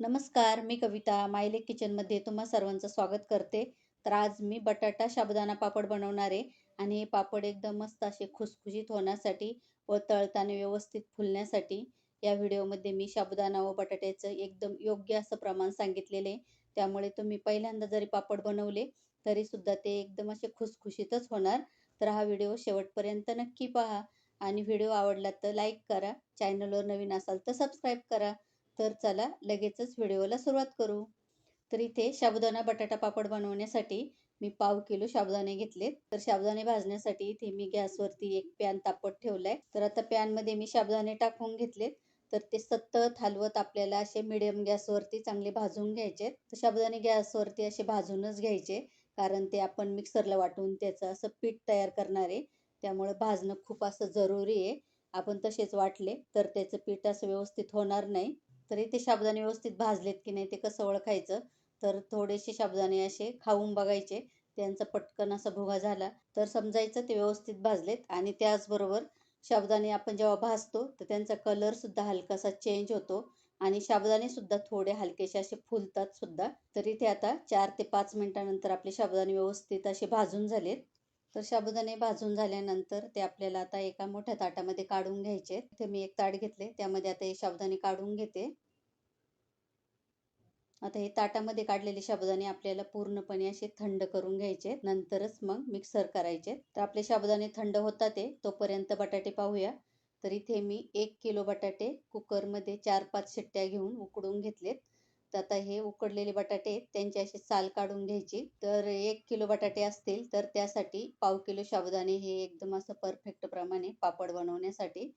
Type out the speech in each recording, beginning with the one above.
नमस्कार मी कविता. मायलेक किचनमध्ये तुम्हा सर्वांचं स्वागत करते. तर आज मी बटाटा साबुदाणा पापड बनवणार आहे आणि हे पापड एकदम मस्त असे खुसखुशीत होण्यासाठी व तळताना व्यवस्थित फुलण्यासाठी या व्हिडिओमध्ये मी साबुदाणा व बटाट्याचं एकदम योग्य असं प्रमाण सांगितलेले त्यामुळे तुम्ही पहिल्यांदा जरी पापड बनवले तरी सुद्धा ते एकदम असे खुसखुशीतच होणार. तर हा व्हिडिओ शेवटपर्यंत नक्की पहा. आणि व्हिडिओ आवडला तर लाईक करा. चॅनलवर नवीन असाल तर सबस्क्राईब करा. तर चला लगेचच व्हिडिओला सुरुवात करू. तर इथे साबुदाणा बटाटा पापड बनवण्यासाठी मी पाव किलो साबुदाणे घेतलेत. तर साबुदाणे भाजण्यासाठी इथे मी गॅसवरती एक पॅन तापत ठेवलाय. तर आता पॅनमध्ये मी साबुदाणे टाकून घेतलेत. तर ते सतत हलवत आपल्याला असे मिडियम गॅसवरती चांगले भाजून घ्यायचे तर साबुदाणे गॅसवरती असे भाजूनच घ्यायचे कारण ते आपण मिक्सरला वाटून त्याचं असं पीठ तयार करणार. आहे त्यामुळे भाजणं खूप असं जरुरी आहे. आपण तसेच वाटले तर त्याचं पीठ असं व्यवस्थित होणार नाही. तरी ते साबुदाणे व्यवस्थित भाजलेत की नाही ते कसं ओळखायचं? तर थोडेसे साबुदाणे असे खाऊन बघायचे. त्यांचा पटकन असा भुगा झाला. तर समजायचं ते व्यवस्थित भाजलेत आणि त्याचबरोबर साबुदाणे आपण जेव्हा भाजतो तर त्यांचा कलर सुद्धा हलकासा चेंज होतो आणि साबुदाणे सुद्धा थोडे हलकेसे असे फुलतात सुद्धा. तरी ते आता चार ते पाच मिनिटानंतर आपले साबुदाणे व्यवस्थित असे भाजून झालेत. तर साबुदाणे भाजून झाल्यानंतर ते आपल्याला आता एका मोठ्या ताटामध्ये काढून घ्यायचे. ते मी एक ताट घेतले त्यामध्ये आता हे साबुदाणे काढून घेते. आता हे ताटामध्ये काढलेले साबुदाणे आपल्याला पूर्णपणे असे थंड करून घ्यायचे नंतरच मग मिक्सर करायचे. तर आपले साबुदाणे थंड होतात ते तोपर्यंत बटाटे पाहूया. तर इथे मी एक किलो बटाटे कुकरमध्ये चार पाच शिट्ट्या घेऊन उकडून घेतलेत. तर आता हे उकडलेले बटाटे त्यांची अशी साल काढून घ्यायची. तर एक किलो बटाटे असतील तर त्यासाठी पाव किलो साबुदाणे हे एकदम असं परफेक्ट प्रमाणे पापड बनवण्यासाठी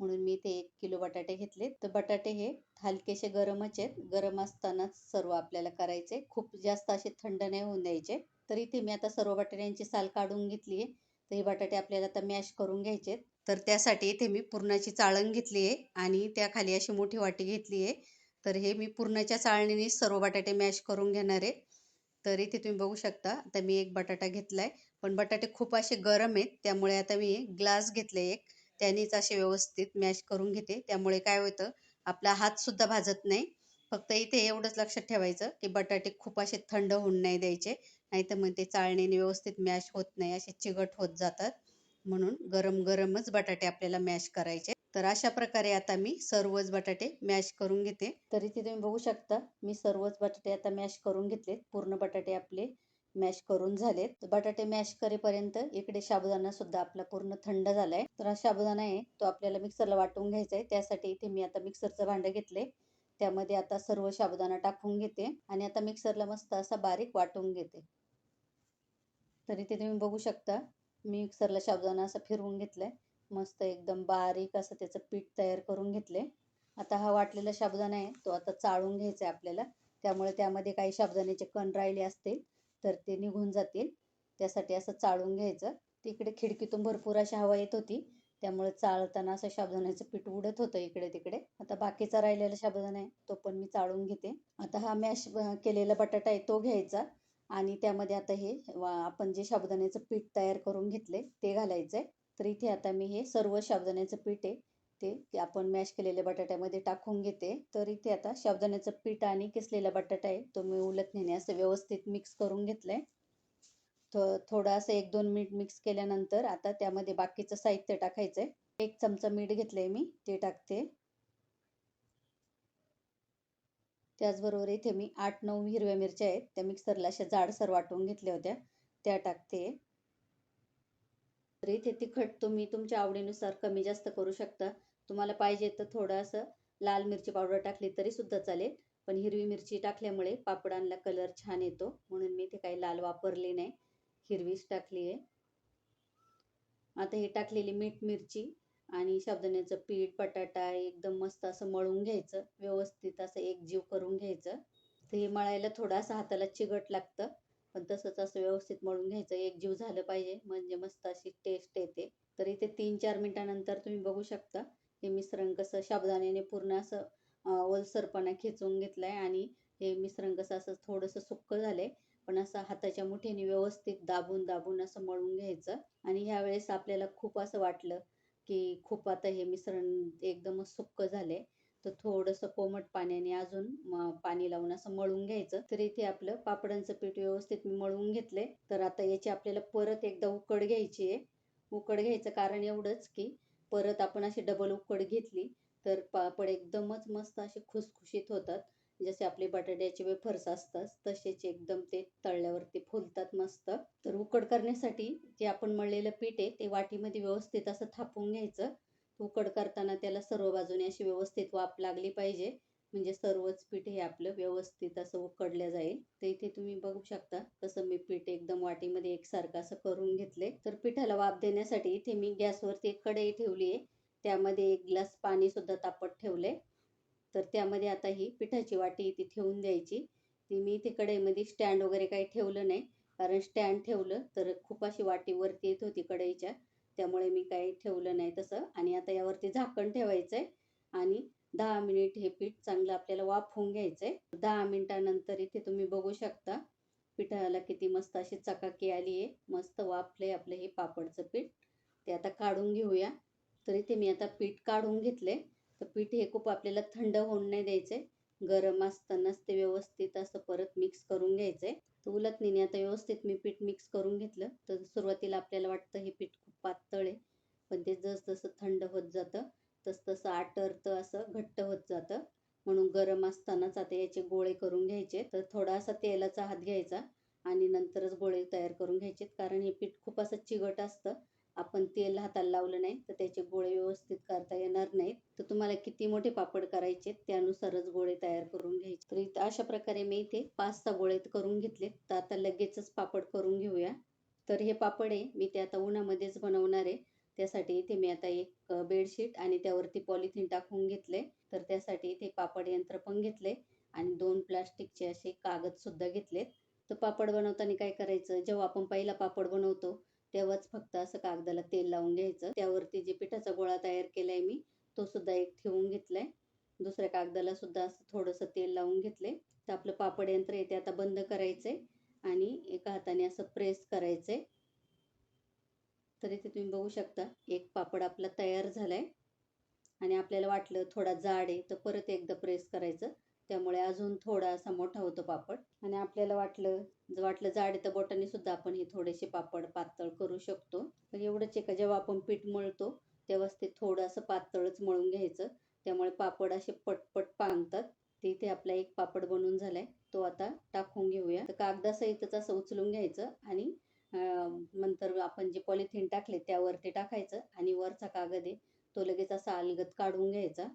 म्हणून मी ते एक किलो बटाटे घेतले तर बटाटे हे हलकेसे गरमच आहेत. गरम असतानाच सर्व आपल्याला करायचे. खूप जास्त असे थंड नाही होऊन द्यायचे. तर इथे मी आता सर्व बटाट्यांची साल काढून घेतली आहे. तर हे बटाटे आपल्याला आता मॅश करून घ्यायचे तर त्यासाठी इथे मी पुरणाची चाळण घेतली आहे आणि त्याखाली अशी मोठी वाटी घेतली आहे. तर हे मी पूर्णाच्या चाळणीने सर्व बटाटे मॅश करून घेणार आहे. तर इथे तुम्ही बघू शकता. आता मी एक बटाटा घेतलाय. पण बटाटे खूप असे गरम आहेत. त्यामुळे आता मी ग्लास घेतले एक. त्यानेच असे व्यवस्थित मॅश करून घेते. त्यामुळे काय होतं आपला हात सुद्धा भाजत नाही. फक्त इथे एवढंच लक्षात ठेवायचं की बटाटे खूप असे थंड होऊन नाही द्यायचे. नाहीतर मग ते चाळणीने व्यवस्थित मॅश होत नाही. असे चिकट होत जातात. म्हणून गरम गरमच बटाटे आपल्याला मॅश करायचे. तर अशा प्रकारे आता मी सर्वच बटाटे मॅश करून घेते. तरी ते तुम्ही बघू शकता मी सर्वच बटाटे आता मॅश करून घेतले पूर्ण बटाटे आपले मॅश करून झालेत. बटाटे मॅश करेपर्यंत इकडे साबुदाणा सुद्धा आपला पूर्ण थंड झालाय. तर हा साबुदाणा आहे तो आपल्याला मिक्सरला वाटून घ्यायचा आहे त्यासाठी इथे मी आता मिक्सरचं भांडं घेतले. त्यामध्ये आता सर्व साबुदाणा टाकून घेते आणि आता मिक्सरला मस्त असा बारीक वाटून घेते. तर इथे तुम्ही बघू शकता मी मिक्सरला साबुदाणा असं फिरवून घेतलाय. मस्त एकदम बारीक असं त्याचं पीठ तयार करून घेतले आता हा वाटलेला साबुदाणा आहे तो आता चाळून घ्यायचा आहे आपल्याला. त्यामुळे त्यामध्ये काही साबुदाण्याचे कण राहिले असतील तर ते निघून जातील. त्यासाठी असं चाळून घ्यायचं. तिकडे खिडकीतून भरपूर अशी हवा येत होती. त्यामुळे चाळताना असं साबुदाण्याचं पीठ उडत होतं इकडे तिकडे. आता बाकीचा राहिलेला साबुदाणा आहे तो पण मी चाळून घेते. आता हा मॅश केलेला बटाटा आहे तो घ्यायचा. आणि त्यामध्ये आता हे आपण जे साबुदाण्याचं पीठ तयार करून घेतले ते घालायचं आहे तर इथे आता मी हे सर्व साबुदाण्याचं पीठ आहे ते आपण मॅश केलेल्या बटाट्यामध्ये टाकून घेते. तर इथे आता साबुदाण्याचं पीठ आणि किसलेला बटाटा आहे तो मी उलट नेणे असं व्यवस्थित मिक्स करून घेतलंय. थोडं असं एक दोन मिनिट मिक्स केल्यानंतर आता त्यामध्ये बाकीचं साहित्य टाकायचंय. एक चमचा मीठ घेतलंय मी ते टाकते. त्याचबरोबर इथे मी आठ नऊ हिरव्या मिरच्या आहेत. त्या मिक्सरला अशा जाडसर वाटून घेतल्या होत्या. त्या टाकते. तर इथे तिखट तुम्ही तुमच्या आवडीनुसार कमी जास्त करू शकता. तुम्हाला पाहिजे तर थोडं असं लाल मिरची पावडर टाकली तरी सुद्धा चालेल. पण हिरवी मिरची टाकल्यामुळे पापडांना कलर छान येतो. म्हणून मी इथे काही लाल वापरली नाही. हिरवीच टाकली आहे. आता ही टाकलेली मीठ मिरची आणि साबुदाण्याचं पीठ बटाटा एकदम मस्त असं मळून घ्यायचं. व्यवस्थित असं एक जीव करून घ्यायचं. तर हे मळायला थोडासा हाताला चिगट लागतं पण तसंच असं व्यवस्थित मळून घ्यायचं. एक जीव झालं पाहिजे म्हणजे मस्त अशी टेस्ट येते. तर इथे तीन चार मिनिटानंतर तुम्ही बघू शकता हे मिश्रण कसं साबुदाण्याने पूर्ण असं ओलसरपणा खेचून घेतलाय आणि हे मिश्रण कसं असं थोडंसं सुक्क झालंय. पण असं हाताच्या मुठीने व्यवस्थित दाबून दाबून असं मळून घ्यायचं. आणि ह्या वेळेस आपल्याला खूप असं वाटलं की खूप आता हे मिश्रण एकदमच सुक्क झाले तर थोडंसं कोमट पाण्याने अजून पाणी लावून असं मळून घ्यायचं. तर इथे आपलं पापडांचं पीठ व्यवस्थित मी मळून घेतले. तर आता याची आपल्याला परत एकदा उकड घ्यायची आहे. उकड घ्यायचं कारण एवढंच की परत आपण अशी डबल उकड घेतली तर पापड एकदमच मस्त असे खुसखुशीत होतात. जसे आपले बटाट्याचे वेफर्स असतात तसेच एकदम ते तळल्यावरती फुलतात मस्त. तर उकड करण्यासाठी जे आपण मळलेलं पीठ आहे ते वाटीमध्ये व्यवस्थित असं थापून घ्यायचं. उकड करताना त्याला सर्व बाजूने अशी व्यवस्थित वाफ लागली पाहिजे. म्हणजे सर्वच पीठ हे आपलं व्यवस्थित असं उकडलं जाईल. तर इथे तुम्ही बघू शकता कसं मी पीठ एकदम वाटीमध्ये एकसारखं असं करून घेतले तर पिठाला वाफ देण्यासाठी इथे मी गॅसवरती एक कढई ठेवली आहे. त्यामध्ये एक ग्लास पाणी सुद्धा तापत ठेवले तर त्यामध्ये आता ही पिठाची वाटी ती ठेवून द्यायची. ती मी इथे कढईमध्ये स्टँड वगैरे काही ठेवलं नाही. कारण स्टँड ठेवलं तर खूप अशी वाटी वरती येत होती कढईच्या. त्यामुळे मी काही ठेवलं नाही तसं. आणि आता यावरती झाकण ठेवायचं आहे आणि दहा मिनिट हे पीठ चांगलं आपल्याला वाफवून घ्यायचं आहे दहा मिनिटानंतर इथे तुम्ही बघू शकता. पिठाला किती मस्त अशी चकाकी आली आहे. मस्त वाफले आपलं हे पापडचं पीठ. ते आता काढून घेऊया. तर इथे मी आता पीठ काढून घेतले तर पीठ हे खूप आपल्याला थंड होऊन नाही द्यायचे. गरम असतानाच ते व्यवस्थित असं परत मिक्स करून घ्यायचंय तर उलटणीने आता व्यवस्थित मी पीठ मिक्स करून घेतलं. तर सुरुवातीला आपल्याला वाटतं हे पीठ खूप पातळ आहे. पण ते जसजसं थंड होत जातं तसतसं आटरतं असं घट्ट होत जातं. म्हणून गरम असतानाच आता याचे गोळे करून घ्यायचे. तर थोडासा तेलाचा हात घ्यायचा आणि नंतरच गोळे तयार करून घ्यायचे कारण हे पीठ खूप असं चिगट असतं. आपण तेल हाताला लावलं नाही तर त्याचे गोळे व्यवस्थित करता येणार नाहीत. तर तुम्हाला किती मोठे पापड करायचे त्यानुसारच गोळे तयार करून घ्यायचे. तर अशा प्रकारे मी इथे पाच सहा गोळे करून घेतले तर आता लगेचच पापड करून घेऊया. तर हे पापड आहे मी ते आता उन्हामध्येच बनवणार आहे. त्यासाठी इथे मी आता एक बेडशीट आणि त्यावरती पॉलिथिन टाकून घेतले तर त्यासाठी इथे पापड यंत्र पण घेतले आणि दोन प्लास्टिकचे असे कागद सुद्धा घेतलेत. तर पापड बनवताना काय करायचं जेव्हा आपण पहिला पापड बनवतो तेव्हाच फक्त असं कागदाला तेल लावून घ्यायचं. त्यावरती जे पिठाचा गोळा तयार केलाय मी तो सुद्धा एक ठेवून घेतलाय. दुसऱ्या कागदाला सुद्धा असं थोडंसं तेल लावून घेतले तर आपलं पापड यंत्र आहे ते आता बंद करायचंय आणि एका हाताने असं प्रेस करायचंय. तर इथे तुम्ही बघू शकता एक पापड आपला तयार झालाय. आणि आपल्याला वाटलं थोडा जाड आहे तर परत एकदा प्रेस करायचं. त्यामुळे अजून थोडासा मोठा होतो पापड. आणि आपल्याला वाटलं वाटलं जाड तर बोटाने सुद्धा आपण हे थोडेसे पापड पातळ करू शकतो. पण एवढंच एका का जेव्हा आपण पीठ मळतो तेव्हाच ते थोडंसं पातळच मळून घ्यायचं. त्यामुळे पापड असे पटपट पांगतात. ते इथे आपला एक पापड बनून झालाय. तो आता टाकून घेऊया. तर कागदासहितच असं उचलून घ्यायचं आणि नंतर आपण जे पॉलिथिन टाकले त्यावरती टाकायचं आणि वरचा कागद आहे तो लगेच असा अलगद काढून घ्यायचा.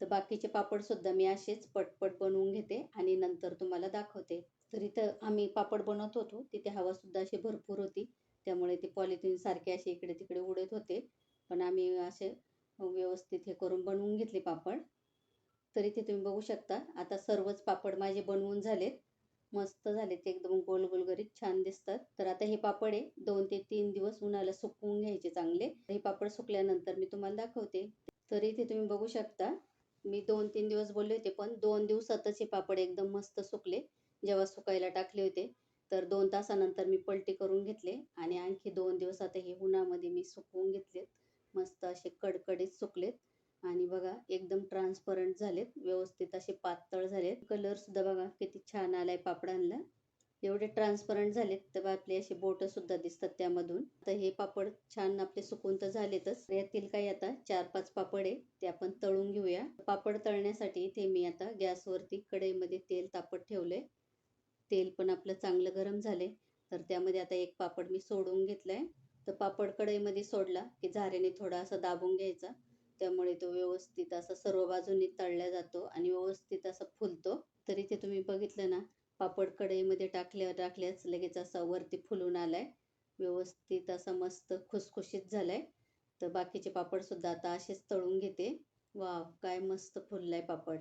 तर बाकीचे पापडसुद्धा मी असेच पटपट बनवून घेते आणि नंतर तुम्हाला दाखवते. तर इथं आम्ही पापड बनवत होतो तिथे हवासुद्धा अशी भरपूर होती त्यामुळे ते पॉलिथिनसारखे असे इकडे तिकडे उडत होते. पण आम्ही असे व्यवस्थित हे करून बनवून घेतले पापड. तर इथे तुम्ही बघू शकता आता सर्वच पापड माझे बनवून झालेत. मस्त झाले ते एकदम गोल गोलगरीत छान दिसतात. तर आता हे पापड आहे दोन ते तीन दिवस उन्हाला सुकवून घ्यायचे चांगले. हे पापड सुकल्यानंतर मी तुम्हाला दाखवते. तर इथे तुम्ही बघू शकता मी दोन तीन दिवस बोलले होते पण दोन दिवसातच हे पापड एकदम मस्त सुकले. जेव्हा सुकायला टाकले होते तर दोन तासानंतर मी पलटी करून घेतले आणि आणखी दोन दिवस आता हे उन्हामध्ये मी सुकवून घेतलेत. मस्त असे कडकडीत सुकलेत. आणि बघा एकदम ट्रान्सपरंट झालेत. व्यवस्थित असे पातळ झालेत. कलर सुद्धा बघा किती छान आलाय पापडांना एवढे ट्रान्सपरंट झालेत तर आपले असे बोट सुद्धा दिसतात त्यामधून. तर हे पापड छान आपले सुकून तर झालेतच. यातील काही आता चार पाच पापड आहे ते आपण तळून घेऊया. पापड तळण्यासाठी इथे मी आता गॅसवरती कढईमध्ये तेल तापत ठेवलंय. तेल पण आपलं चांगलं गरम झाले तर त्यामध्ये आता एक पापड मी सोडून घेतलाय. तर पापड कढईमध्ये सोडला की झाऱ्याने थोडा असा दाबून घ्यायचा. त्यामुळे तो व्यवस्थित असा सर्व बाजूनी तळला जातो आणि व्यवस्थित असा फुलतो. तर इथे तुम्ही बघितलं ना पापड कढईमध्ये टाकल्या टाकल्याच लगेच असा वरती फुलून आलाय. व्यवस्थित असा मस्त खुसखुशीत झालाय. तर बाकीचे पापड सुद्धा आता असेच तळून घेते. वा काय मस्त फुललाय पापड.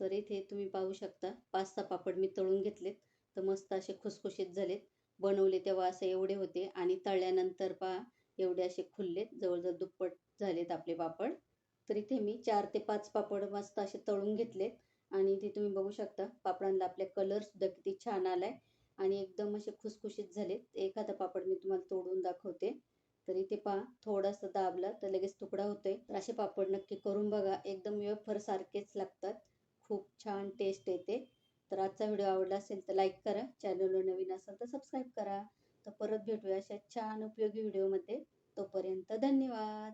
तर इथे तुम्ही पाहू शकता पाच सहा पापड मी तळून घेतलेत. तर मस्त असे खुसखुशीत झालेत. बनवले तेव्हा असे एवढे होते आणि तळल्यानंतर पहा एवढे असे खुललेत. जवळजवळ दुप्पट झालेत आपले पापड. तर इथे मी चार ते पाच पापड मस्त असे तळून घेतलेत. आणि इथे तुम्ही बघू शकता पापडांना आपल्या कलर सुद्धा किती छान आलाय. आणि एकदम असे खुसखुशीत झालेत. एखादा पापड मी तुम्हाला तोडून दाखवते. तर इथे पहा थोडासा दाबला तर लगेच तुकडा होतोय. तर असे पापड नक्की करून बघा. एकदम वेफर सारखेच लागतात. खूप छान टेस्ट येते. तर आजचा व्हिडिओ आवडला असेल तर लाईक करा. चॅनलवर नवीन असेल तर सबस्क्राईब करा. तर परत भेटूया अशा छान उपयोगी व्हिडिओमध्ये. तोपर्यंत धन्यवाद.